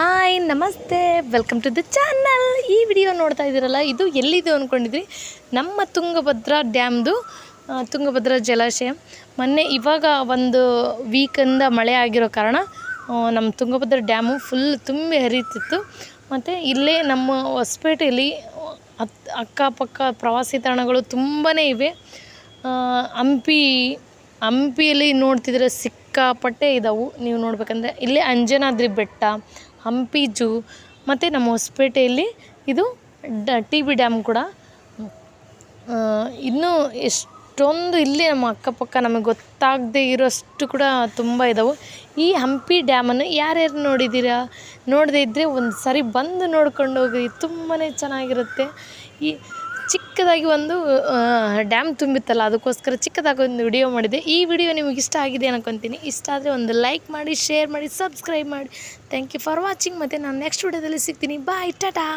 Hi, ನಮಸ್ತೆ. Welcome to the channel ಈ video ನೋಡ್ತಾ ಇದ್ದೀರಲ್ಲ, ಇದು ಎಲ್ಲಿದೆ ಅಂದ್ಕೊಂಡಿದ್ರಿ ನಮ್ಮ ತುಂಗಭದ್ರಾ ಡ್ಯಾಮ್ದು ತುಂಗಭದ್ರಾ ಜಲಾಶಯ. ಮೊನ್ನೆ ಇವಾಗ ಒಂದು ವೀಕಿಂದ ಮಳೆ ಆಗಿರೋ ಕಾರಣ ನಮ್ಮ ತುಂಗಭದ್ರಾ ಡ್ಯಾಮು ಫುಲ್ ತುಂಬಿ ಹರಿತಿತ್ತು. ಮತ್ತು ಇಲ್ಲೇ ನಮ್ಮ ಹೊಸಪೇಟೆಯಲ್ಲಿ ಅತ್, ಅಕ್ಕಪಕ್ಕ ಪ್ರವಾಸಿ ತಾಣಗಳು ತುಂಬಾ ಇವೆ. ಹಂಪಿ, ಹಂಪಿಯಲ್ಲಿ ನೋಡ್ತಿದ್ರೆ ಸಿಕ್ಕಾಪಟ್ಟೆ ಇದಾವೆ. ನೀವು ನೋಡ್ಬೇಕಂದ್ರೆ, ಇಲ್ಲೇ ಅಂಜನಾದ್ರಿ ಬೆಟ್ಟ ಹಂಪಿ ಜೂ ಮತ್ತು ನಮ್ಮ ಹೊಸಪೇಟೆಯಲ್ಲಿ ಇದು ಡ ಟಿ ಬಿ ಡ್ಯಾಮ್ ಕೂಡ. ಇನ್ನೂ ಎಷ್ಟೊಂದು ಇಲ್ಲಿ ನಮ್ಮ ಅಕ್ಕಪಕ್ಕ ನಮಗೆ ಗೊತ್ತಾಗದೇ ಇರೋಷ್ಟು ಕೂಡ ತುಂಬ ಇದ್ದಾವೆ ಈ ಹಂಪಿ ಡ್ಯಾಮನ್ನು ಯಾರ್ಯಾರು ನೋಡಿದ್ದೀರಾ? ನೋಡದೇ ಇದ್ದರೆ ಒಂದು ಸರಿ ಬಂದು ನೋಡ್ಕೊಂಡು ಹೋಗಿ ತುಂಬಾ ಚೆನ್ನಾಗಿರುತ್ತೆ. ಈ ಚಿಕ್ಕದಾಗಿ ಒಂದು ಡ್ಯಾಮ್ ತುಂಬಿತ್ತಲ್ಲ, ಅದಕ್ಕೋಸ್ಕರ ಚಿಕ್ಕದಾಗಿ ಒಂದು ವಿಡಿಯೋ ಮಾಡಿದೆ. ಈ ವಿಡಿಯೋ ನಿಮಗೆ ಇಷ್ಟ ಆಗಿದೆ ಅನ್ಕೊತೀನಿ. ಇಷ್ಟ ಆದರೆ ಒಂದು ಲೈಕ್ ಮಾಡಿ, ಶೇರ್ ಮಾಡಿ, ಸಬ್ಸ್ಕ್ರೈಬ್ ಮಾಡಿ. ಥ್ಯಾಂಕ್ ಯು ಫಾರ್ ವಾಚಿಂಗ್ ಮತ್ತು ನಾನು ನೆಕ್ಸ್ಟ್ ವಿಡಿಯೋದಲ್ಲಿ ಸಿಗ್ತೀನಿ. ಬಾಯ್ ಟಾಟಾ